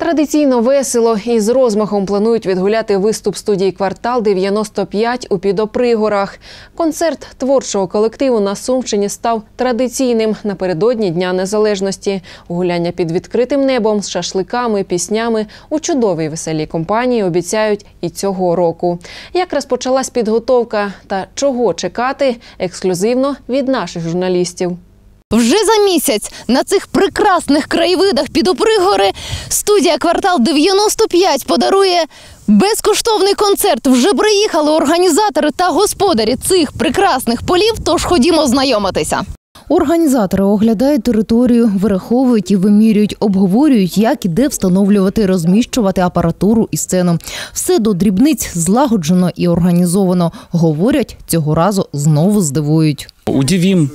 Традиційно весело і з розмахом планують відгуляти виступ студії Квартал 95 у Підопригорах. Концерт творчого колективу на Сумщині став традиційним напередодні Дня Незалежності. Гуляння під відкритим небом з шашликами, піснями у чудовій веселій компанії обіцяють і цього року. Як розпочалась підготовка та чого чекати ексклюзивно від наших журналістів. Вже за місяць на цих прекрасних краєвидах під Опригори студія Квартал 95 подарує безкоштовний концерт. Вже приїхали організатори та господарі цих прекрасних полів. Тож ходімо знайомитися. Організатори оглядають територію, вираховують і вимірюють, обговорюють, як і де встановлювати, розміщувати апаратуру і сцену. Все до дрібниць злагоджено і організовано. Говорять, цього разу знову здивують. Удивим.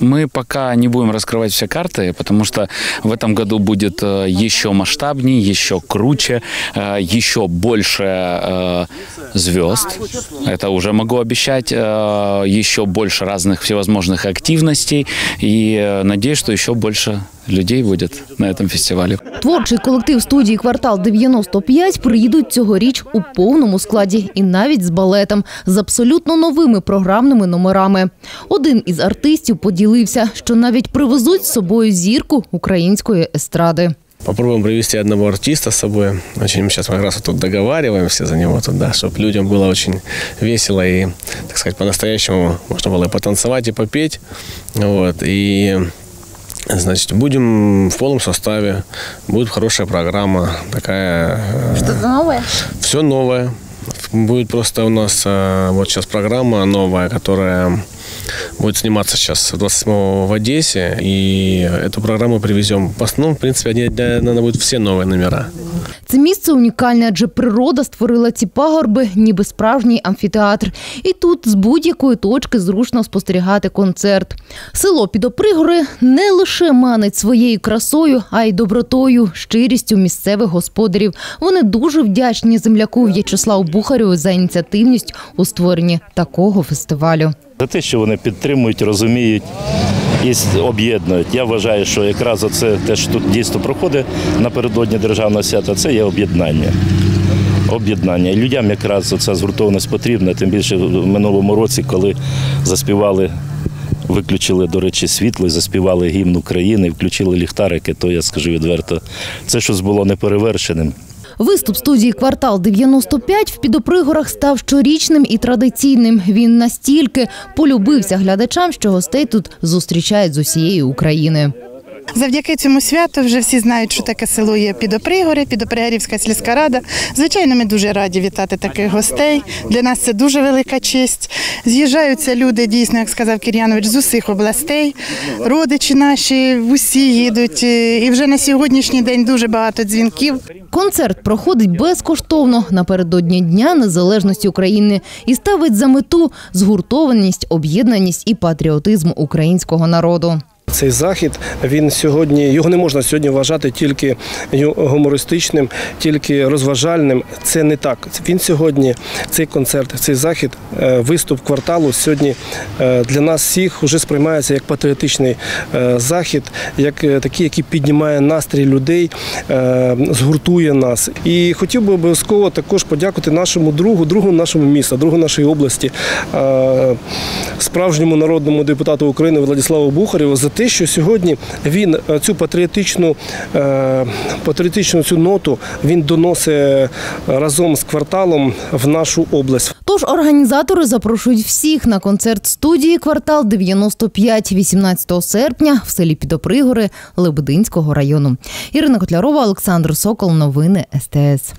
Мы пока не будем раскрывать все карты, потому что в этом году будет э, еще масштабнее, еще круче, э, еще больше э, звезд. Это уже могу обещать. э, Еще больше разных всевозможных активностей. И э, надеюсь, что еще больше людей будет на этом фестивале. Творчий колектив студії Квартал 95 приїдуть цьогоріч у повному складі і навіть з балетом з абсолютно новими програмними номерами. Один із артистів поділився, що навіть привезуть з собою зірку української естради. Попробуем привести одного артиста с собой. Очень мы сейчас как раз вот тут договариваемся за него туда, чтобы людям было очень весело и, так сказать, по-настоящему можно было и потанцевать, и попеть. Вот. И Значит, будем в полном составе. Будет хорошая программа. Такая... Что-то новое? Все новое. Будет просто у нас э, вот сейчас программа новая, которая будет сниматься сейчас 28 в Одессе. И эту программу привезем. В основном, в принципе, они, надо будет все новые номера. Це місце унікальне, адже природа створила ці пагорби, ніби справжній амфітеатр. І тут з будь-якої точки зручно спостерігати концерт. Село Підопригори не лише манить своєю красою, а й добротою, щирістю місцевих господарів. Вони дуже вдячні земляку В'ячеславу Бухарю за ініціативність у створенні такого фестивалю. За те, що вони підтримують, розуміють і об'єднують. Я вважаю, що якраз це те, що тут дійсно проходить напередодні державного свята, це є об'єднання. Об'єднання. І людям якраз ця згуртованість потрібна, тим більше в минулому році, коли заспівали, виключили, до речі, світло, і заспівали гімн України, включили ліхтарики, то я скажу відверто, це щось було неперевершеним. Виступ студії Квартал 95 в Підопригорах став щорічним і традиційним. Він настільки полюбився глядачам, що гостей тут зустрічають з усієї України. Завдяки цьому святу вже всі знають, що таке село є Підопригори, Підопригорівська сільська рада. Звичайно, ми дуже раді вітати таких гостей. Для нас це дуже велика честь. З'їжджаються люди, дійсно, як сказав Кір'янович, з усіх областей. Родичі наші усі їдуть. І вже на сьогоднішній день дуже багато дзвінків. Концерт проходить безкоштовно напередодні Дня Незалежності України і ставить за мету згуртованість, об'єднаність і патріотизм українського народу. Цей захід він сьогодні його не можна сьогодні вважати тільки гумористичним, тільки розважальним. Це не так. Він сьогодні, цей концерт, цей захід, е, виступ кварталу сьогодні е, для нас всіх вже сприймається як патріотичний е, захід, як такий, який піднімає настрій людей, згуртує нас. І хотів би обов'язково також подякувати нашому другу, другу нашому міста, другу нашої області, справжньому народному депутату України Владиславу Бухарєву за те, що сьогодні він е, цю патріотичну, е, патріотичну цю ноту він доносить разом з кварталом в нашу область. Тож організатори запрошують всіх на концерт студії Квартал 95 18 серпня в селі Підопригори Лебединського району. Ірина Котлярова, Олександр Сокол. Новини СТС.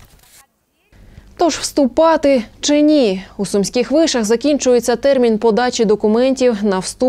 Тож вступати чи ні? У сумських вишах закінчується термін подачі документів на вступ